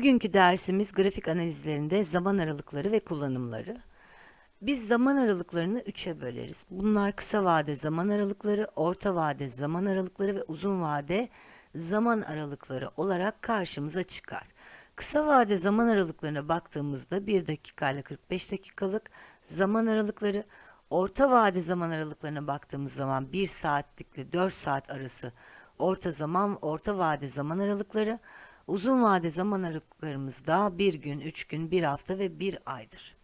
Bugünkü dersimiz grafik analizlerinde zaman aralıkları ve kullanımları. Biz zaman aralıklarını üçe böleriz. Bunlar kısa vade zaman aralıkları, orta vade zaman aralıkları ve uzun vade zaman aralıkları olarak karşımıza çıkar. Kısa vade zaman aralıklarına baktığımızda 1 dakika ile 45 dakikalık zaman aralıkları, orta vade zaman aralıklarına baktığımız zaman 1 saatlikle 4 saat arası orta zaman, orta vade zaman aralıkları, uzun vade zaman aralıklarımızda 1 gün, 3 gün, 1 hafta ve 1 aydır.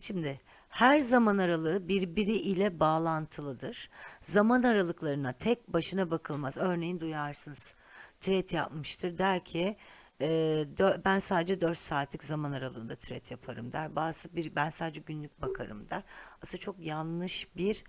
Şimdi her zaman aralığı birbiri ile bağlantılıdır. Zaman aralıklarına tek başına bakılmaz. Örneğin duyarsınız. Tret yapmıştır der ki e, ben sadece 4 saatlik zaman aralığında tret yaparım der. Bazısı bir ben sadece günlük bakarım der. Aslında çok yanlış bir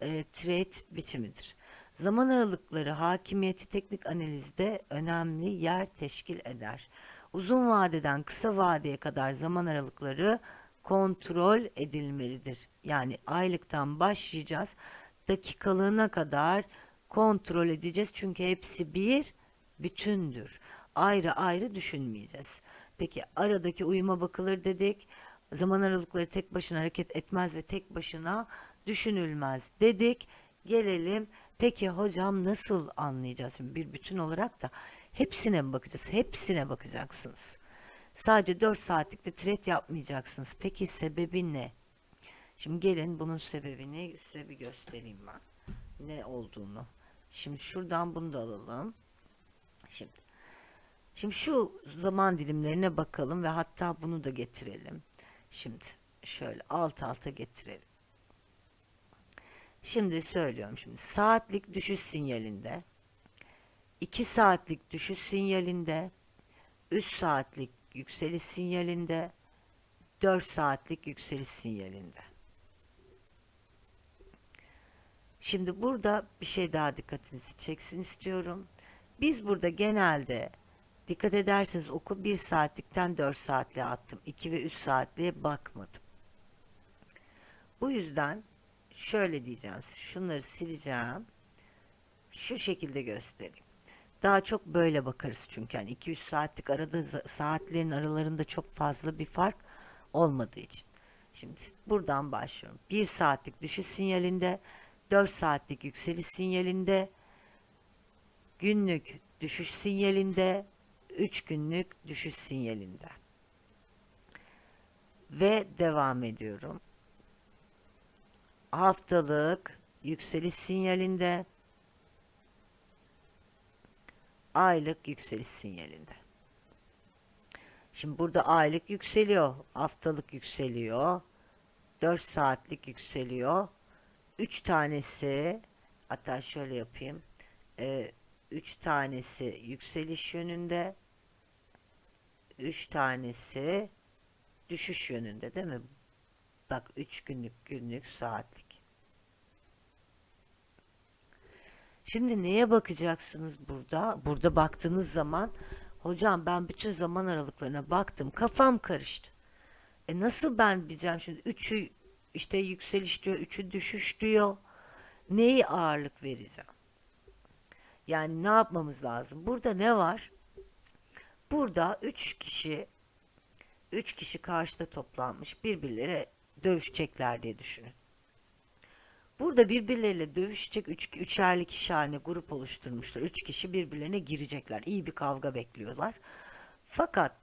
e, tret biçimidir. Zaman aralıkları hakimiyeti teknik analizde önemli yer teşkil eder. Uzun vadeden kısa vadeye kadar zaman aralıkları kontrol edilmelidir. Yani aylıktan başlayacağız. Dakikalığına kadar kontrol edeceğiz. Çünkü hepsi bir bütündür. Ayrı ayrı düşünmeyeceğiz. Peki aradaki uyuma bakılır dedik. Zaman aralıkları tek başına hareket etmez ve tek başına düşünülmez dedik. Gelelim peki hocam nasıl anlayacağız? Şimdi bir bütün olarak da hepsine mi bakacağız? Hepsine bakacaksınız. Sadece 4 saatlikte tret yapmayacaksınız. Peki sebebi ne? Şimdi gelin bunun sebebini size bir göstereyim ben. Ne olduğunu. Şimdi şuradan bunu da alalım. Şimdi Şimdi şu zaman dilimlerine bakalım ve hatta bunu da getirelim. Şimdi şöyle alt alta getirelim. Şimdi söylüyorum şimdi saatlik düşüş sinyalinde 2 saatlik düşüş sinyalinde 3 saatlik yükseliş sinyalinde 4 saatlik yükseliş sinyalinde. Şimdi burada bir şey daha dikkatinizi çeksin istiyorum. Biz burada genelde dikkat ederseniz oku 1 saatlikten 4 saatliğe attım. 2 ve 3 saatliğe bakmadım. Bu yüzden şöyle diyeceğim. Şunları sileceğim. Şu şekilde göstereyim. Daha çok böyle bakarız çünkü yani 2-3 saatlik arada saatlerin aralarında çok fazla bir fark olmadığı için. Şimdi buradan başlıyorum. 1 saatlik düşüş sinyalinde, 4 saatlik yükseliş sinyalinde, günlük düşüş sinyalinde, 3 günlük düşüş sinyalinde. Ve devam ediyorum. Haftalık yükseliş sinyalinde, aylık yükseliş sinyalinde. Şimdi burada aylık yükseliyor, haftalık yükseliyor, 4 saatlik yükseliyor. 3 tanesi hatta şöyle yapayım. 3 tanesi yükseliş yönünde, 3 tanesi düşüş yönünde değil mi? Bak 3 günlük, günlük, saatlik. Şimdi neye bakacaksınız burada? Burada baktığınız zaman hocam ben bütün zaman aralıklarına baktım. Kafam karıştı. E nasıl ben bileceğim şimdi? Üçü işte yükseliş diyor, üçü düşüş diyor. Neyi ağırlık vereceğim? Yani ne yapmamız lazım? Burada ne var? Burada üç kişi üç kişi karşıda toplanmış birbirlere dövüşecekler diye düşünün. Burada birbirleriyle dövüşecek üç, üçerli kişi haline grup oluşturmuşlar. Üç kişi birbirlerine girecekler. İyi bir kavga bekliyorlar. Fakat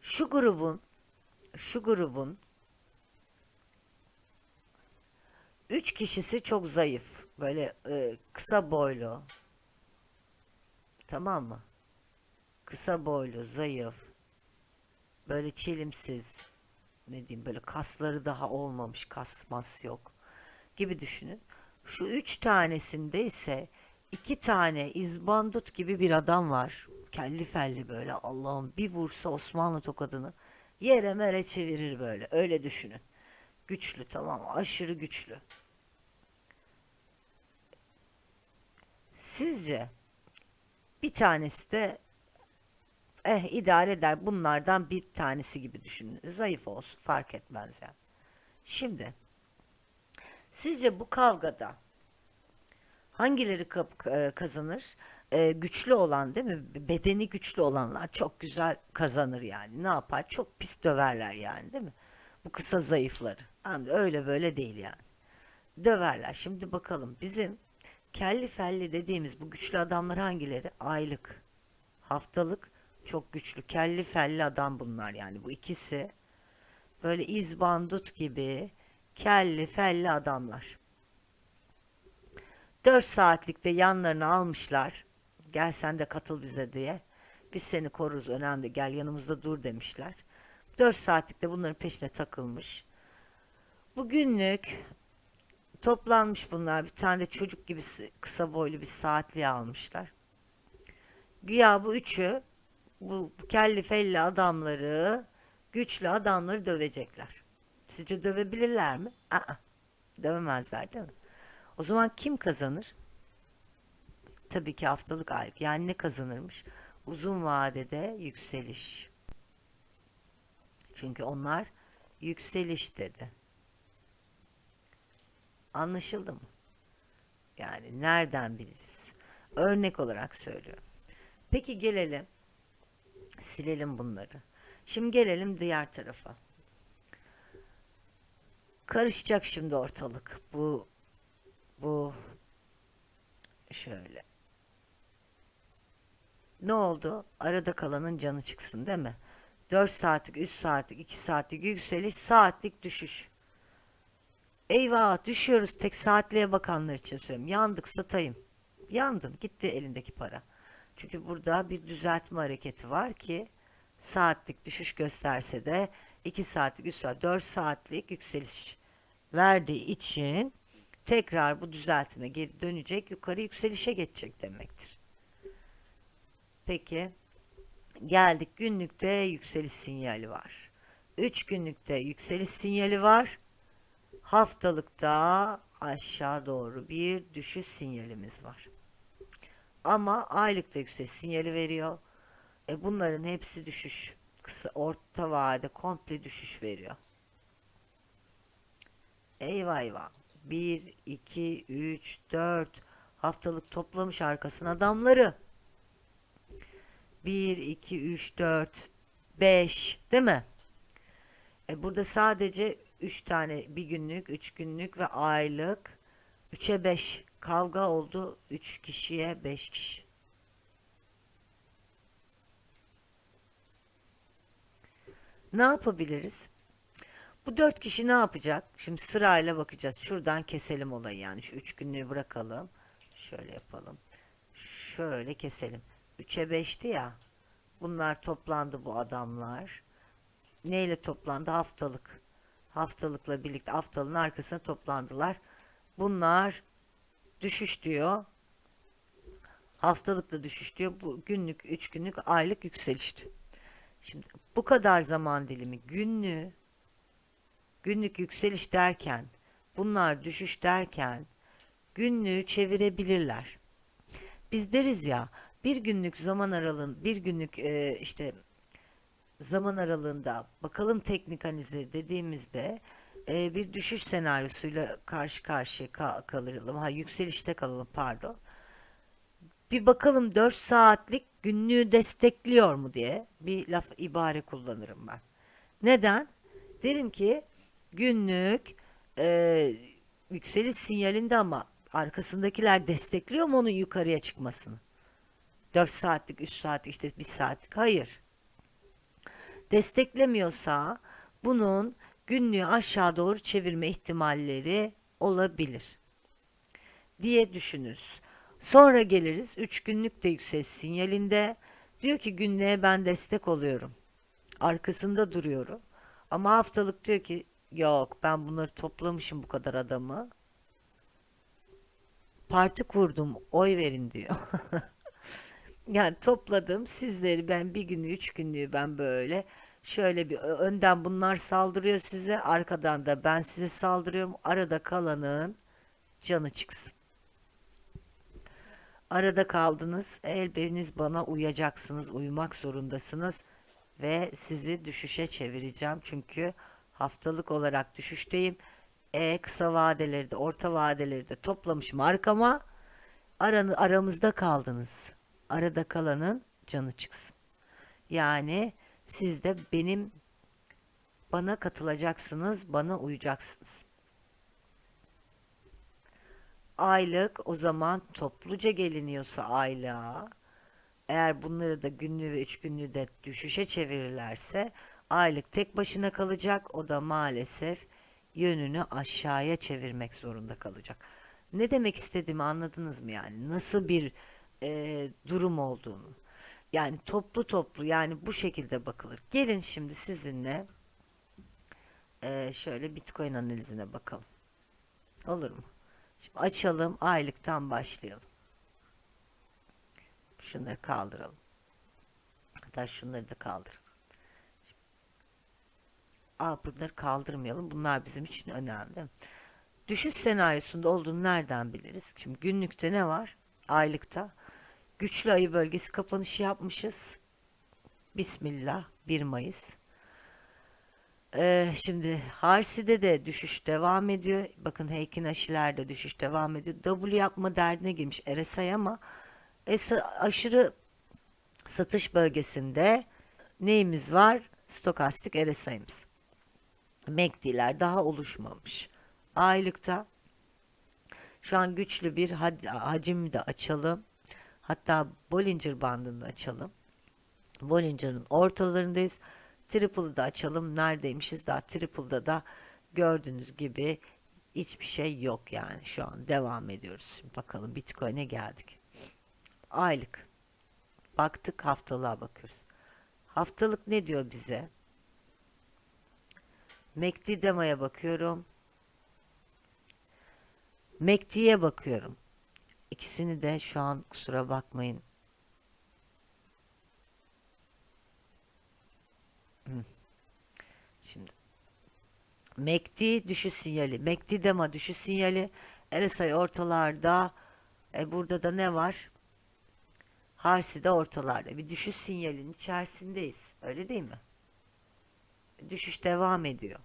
şu grubun şu grubun üç kişisi çok zayıf. Böyle e, kısa boylu. Tamam mı? Kısa boylu, zayıf. Böyle çelimsiz. Ne diyeyim böyle kasları daha olmamış. Kasmas yok gibi düşünün. Şu üç tanesinde ise iki tane izbandut gibi bir adam var. Kelli felli böyle Allah'ım bir vursa Osmanlı tokadını yere mere çevirir böyle. Öyle düşünün. Güçlü tamam aşırı güçlü. Sizce bir tanesi de eh idare eder bunlardan bir tanesi gibi düşünün. Zayıf olsun fark etmez yani. Şimdi Sizce bu kavgada hangileri e, kazanır? e, güçlü olan değil mi? Bedeni güçlü olanlar çok güzel kazanır yani. Ne yapar? Çok pis döverler yani değil mi? Bu kısa zayıfları. Ama öyle böyle değil yani. Döverler. Şimdi bakalım bizim kelli felli dediğimiz bu güçlü adamlar hangileri? Aylık, haftalık çok güçlü. Kelli felli adam bunlar yani. Bu ikisi böyle izbandut gibi kelli felli adamlar. 4 saatlikte yanlarına almışlar. Gel sen de katıl bize diye. Biz seni koruruz önemli gel yanımızda dur demişler. 4 saatlikte bunların peşine takılmış. Bu günlük toplanmış bunlar. Bir tane de çocuk gibi kısa boylu bir saatliği almışlar. Güya bu üçü bu, kelli felli adamları güçlü adamları dövecekler. Sizce dövebilirler mi? Aa, dövemezler değil mi? O zaman kim kazanır? Tabii ki haftalık aylık. Yani ne kazanırmış? Uzun vadede yükseliş. Çünkü onlar yükseliş dedi. Anlaşıldı mı? Yani nereden bileceğiz? Örnek olarak söylüyorum. Peki gelelim. Silelim bunları. Şimdi gelelim diğer tarafa. Karışacak şimdi ortalık. Bu bu şöyle. Ne oldu? Arada kalanın canı çıksın değil mi? 4 saatlik, 3 saatlik, 2 saatlik yükseliş, saatlik düşüş. Eyvah düşüyoruz tek saatliğe bakanlar için söylüyorum. Yandık satayım. Yandın gitti elindeki para. Çünkü burada bir düzeltme hareketi var ki saatlik düşüş gösterse de 2 saatlik, 3 saat, 4 saatlik yükseliş verdiği için tekrar bu düzeltme geri dönecek yukarı yükselişe geçecek demektir. Peki geldik günlükte yükseliş sinyali var. 3 günlükte yükseliş sinyali var. Haftalıkta aşağı doğru bir düşüş sinyalimiz var. Ama aylıkta yükseliş sinyali veriyor. E bunların hepsi düşüş. Kısa orta vade komple düşüş veriyor. Eyvah eyvah. 1, 2, 3, 4 haftalık toplamış arkasına adamları. 1, 2, 3, 4, 5 değil mi? E burada sadece 3 tane bir günlük, 3 günlük ve aylık 3'e 5 kavga oldu 3 kişiye 5 kişi. Ne yapabiliriz? Bu dört kişi ne yapacak? Şimdi sırayla bakacağız. Şuradan keselim olayı yani. Şu üç günlüğü bırakalım. Şöyle yapalım. Şöyle keselim. Üçe beşti ya. Bunlar toplandı bu adamlar. Neyle toplandı? Haftalık. Haftalıkla birlikte haftalığın arkasına toplandılar. Bunlar düşüş diyor. Haftalıkta düşüş diyor. Bu günlük, üç günlük, aylık yükselişti. Şimdi bu kadar zaman dilimi günlüğü günlük yükseliş derken, bunlar düşüş derken günlüğü çevirebilirler. Biz deriz ya bir günlük zaman aralığın, bir günlük e, işte zaman aralığında bakalım teknik analizi dediğimizde e, bir düşüş senaryosuyla karşı karşıya ka- kalalım. Ha yükselişte kalalım pardon. Bir bakalım 4 saatlik günlüğü destekliyor mu diye bir laf ibare kullanırım ben. Neden? Derim ki günlük e, yükseliş sinyalinde ama arkasındakiler destekliyor mu onun yukarıya çıkmasını? 4 saatlik, 3 saatlik, işte 1 saatlik. Hayır. Desteklemiyorsa bunun günlüğü aşağı doğru çevirme ihtimalleri olabilir diye düşünürüz. Sonra geliriz 3 günlük de yükseliş sinyalinde diyor ki günlüğe ben destek oluyorum. Arkasında duruyorum. Ama haftalık diyor ki yok ben bunları toplamışım bu kadar adamı. Parti kurdum oy verin diyor. Yani topladım sizleri ben bir günü üç günlüğü ben böyle şöyle bir önden bunlar saldırıyor size arkadan da ben size saldırıyorum arada kalanın canı çıksın. Arada kaldınız el biriniz bana uyacaksınız uyumak zorundasınız ve sizi düşüşe çevireceğim çünkü haftalık olarak düşüşteyim. E kısa vadeleri de orta vadeleri de toplamışım arkama aranı, aramızda kaldınız. arada kalanın canı çıksın. Yani siz de benim bana katılacaksınız, bana uyacaksınız. Aylık o zaman topluca geliniyorsa aylığa eğer bunları da günlüğü ve üç günlüğü de düşüşe çevirirlerse aylık tek başına kalacak. O da maalesef yönünü aşağıya çevirmek zorunda kalacak. Ne demek istediğimi anladınız mı yani? Nasıl bir e, durum olduğunu. Yani toplu toplu yani bu şekilde bakılır. Gelin şimdi sizinle e, şöyle Bitcoin analizine bakalım. Olur mu? Şimdi açalım aylıktan başlayalım. Şunları kaldıralım. Hatta şunları da kaldıralım. Aa bunları kaldırmayalım. Bunlar bizim için önemli. Düşüş senaryosunda olduğunu nereden biliriz? Şimdi günlükte ne var? Aylıkta. Güçlü ayı bölgesi kapanışı yapmışız. Bismillah 1 Mayıs. Ee, şimdi Harsi'de de düşüş devam ediyor. Bakın Heikin Aşiler'de düşüş devam ediyor. W yapma derdine girmiş RSI ama es- aşırı satış bölgesinde neyimiz var? Stokastik RSI'miz. MACD'ler daha oluşmamış. Aylıkta şu an güçlü bir hacim de açalım. Hatta Bollinger bandını açalım. Bollinger'ın ortalarındayız. Triple'ı da açalım. Neredeymişiz? Daha Triple'da da gördüğünüz gibi hiçbir şey yok yani. Şu an devam ediyoruz. Şimdi bakalım Bitcoin'e geldik. Aylık. Baktık haftalığa bakıyoruz. Haftalık ne diyor bize? MACD demaya bakıyorum. MACD'ye bakıyorum. İkisini de şu an kusura bakmayın. Şimdi MACD düşüş sinyali. MACD dema düşüş sinyali. RSI ortalarda. E burada da ne var? Harsi de ortalarda. Bir düşüş sinyalinin içerisindeyiz. Öyle değil mi? Düşüş devam ediyor.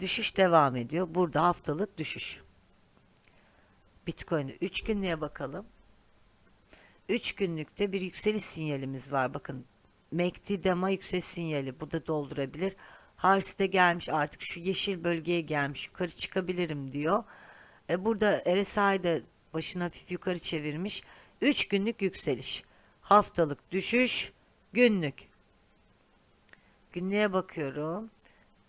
Düşüş devam ediyor. Burada haftalık düşüş. Bitcoin'e 3 günlüğe bakalım. 3 günlükte bir yükseliş sinyalimiz var. Bakın MACD dema yükseliş sinyali. Bu da doldurabilir. Harsi de gelmiş artık şu yeşil bölgeye gelmiş. Yukarı çıkabilirim diyor. E burada RSI de başını hafif yukarı çevirmiş. 3 günlük yükseliş. Haftalık düşüş. Günlük. Günlüğe bakıyorum.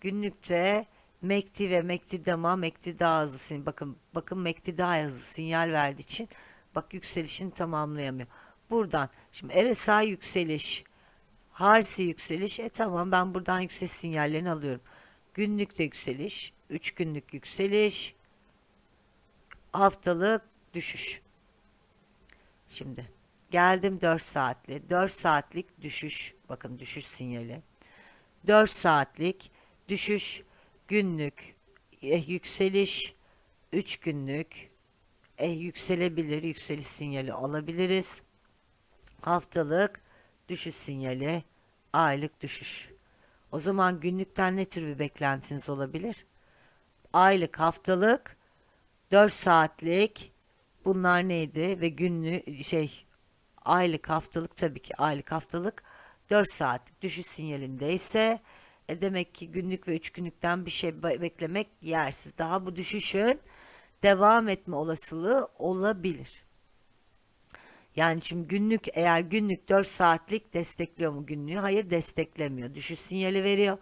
Günlükte MACD ve MACD dama MACD daha hızlı. sin- Bakın bakın daha hızlı sinyal verdiği için bak yükselişini tamamlayamıyor. Buradan şimdi RSI yükseliş. Harsi yükseliş. E tamam ben buradan yükseliş sinyallerini alıyorum. Günlükte yükseliş. 3 günlük yükseliş. Haftalık düşüş. Şimdi geldim 4 saatli. 4 saatlik düşüş. Bakın düşüş sinyali. 4 saatlik düşüş günlük eh, yükseliş 3 günlük eh, yükselebilir yükseliş sinyali alabiliriz. Haftalık düşüş sinyali aylık düşüş. O zaman günlükten ne tür bir beklentiniz olabilir? Aylık haftalık 4 saatlik bunlar neydi ve günlük şey aylık haftalık tabii ki aylık haftalık 4 saatlik düşüş sinyalindeyse e demek ki günlük ve 3 günlükten bir şey be- beklemek yersiz. Daha bu düşüşün devam etme olasılığı olabilir. Yani çünkü günlük eğer günlük 4 saatlik destekliyor mu günlüğü? Hayır desteklemiyor. Düşüş sinyali veriyor.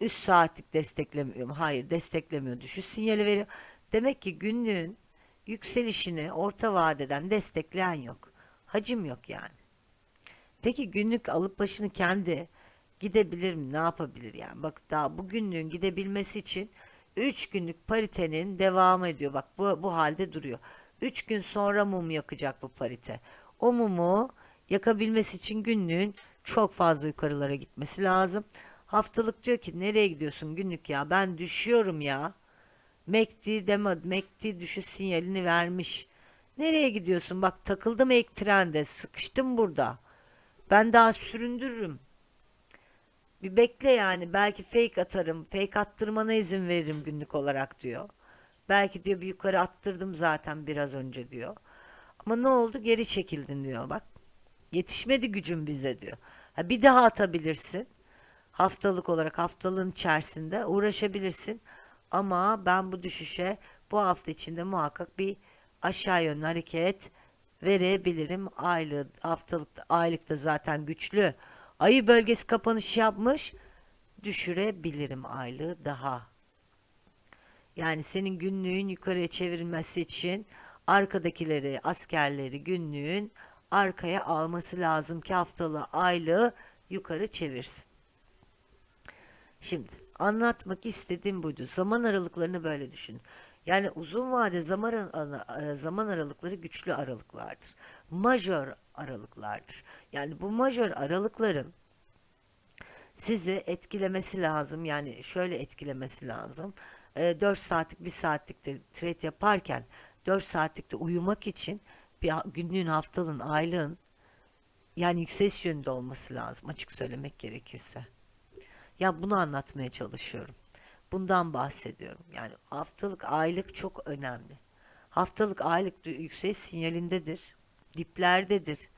3 saatlik desteklemiyor mu? Hayır desteklemiyor. Düşüş sinyali veriyor. Demek ki günlüğün yükselişini orta vadeden destekleyen yok. Hacim yok yani. Peki günlük alıp başını kendi gidebilir mi? Ne yapabilir yani? Bak daha bu günlüğün gidebilmesi için 3 günlük paritenin devamı ediyor. Bak bu, bu halde duruyor. 3 gün sonra mum yakacak bu parite. O mumu yakabilmesi için günlüğün çok fazla yukarılara gitmesi lazım. Haftalık diyor ki nereye gidiyorsun günlük ya ben düşüyorum ya. MACD deme MACD düşüş sinyalini vermiş. Nereye gidiyorsun? Bak takıldım ek trende. Sıkıştım burada. Ben daha süründürürüm. Bir bekle yani. Belki fake atarım. Fake attırmana izin veririm günlük olarak diyor. Belki diyor bir yukarı attırdım zaten biraz önce diyor. Ama ne oldu? Geri çekildin diyor bak. Yetişmedi gücün bize diyor. Ha, bir daha atabilirsin. Haftalık olarak haftalığın içerisinde uğraşabilirsin. Ama ben bu düşüşe bu hafta içinde muhakkak bir aşağı yönlü hareket verebilirim. Aylık, haftalıkta, aylıkta zaten güçlü. Ayı bölgesi kapanış yapmış. Düşürebilirim aylığı daha. Yani senin günlüğün yukarıya çevrilmesi için arkadakileri, askerleri günlüğün arkaya alması lazım ki haftalığı, aylığı yukarı çevirsin. Şimdi anlatmak istediğim buydu. Zaman aralıklarını böyle düşün. Yani uzun vade zaman ara- zaman aralıkları güçlü aralıklardır. Majör aralıklardır. Yani bu majör aralıkların sizi etkilemesi lazım. Yani şöyle etkilemesi lazım. E, 4 saatlik 1 saatlik de trade yaparken 4 saatlik de uyumak için bir günlüğün, haftalığın, aylığın yani yükseliş yönünde olması lazım açık söylemek gerekirse. Ya bunu anlatmaya çalışıyorum. Bundan bahsediyorum. Yani haftalık, aylık çok önemli. Haftalık, aylık yükseliş sinyalindedir. Diplerdedir.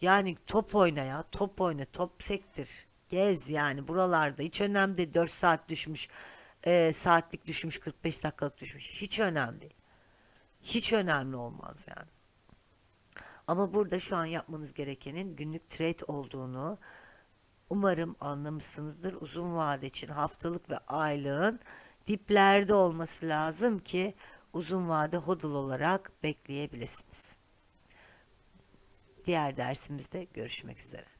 Yani top oyna ya. Top oyna. Top sektir. Gez yani buralarda. Hiç önemli değil. 4 saat düşmüş. e, saatlik düşmüş. 45 dakikalık düşmüş. Hiç önemli. Hiç önemli olmaz yani. Ama burada şu an yapmanız gerekenin günlük trade olduğunu umarım anlamışsınızdır. Uzun vade için haftalık ve aylığın diplerde olması lazım ki uzun vade hodl olarak bekleyebilirsiniz. Diğer dersimizde görüşmek üzere.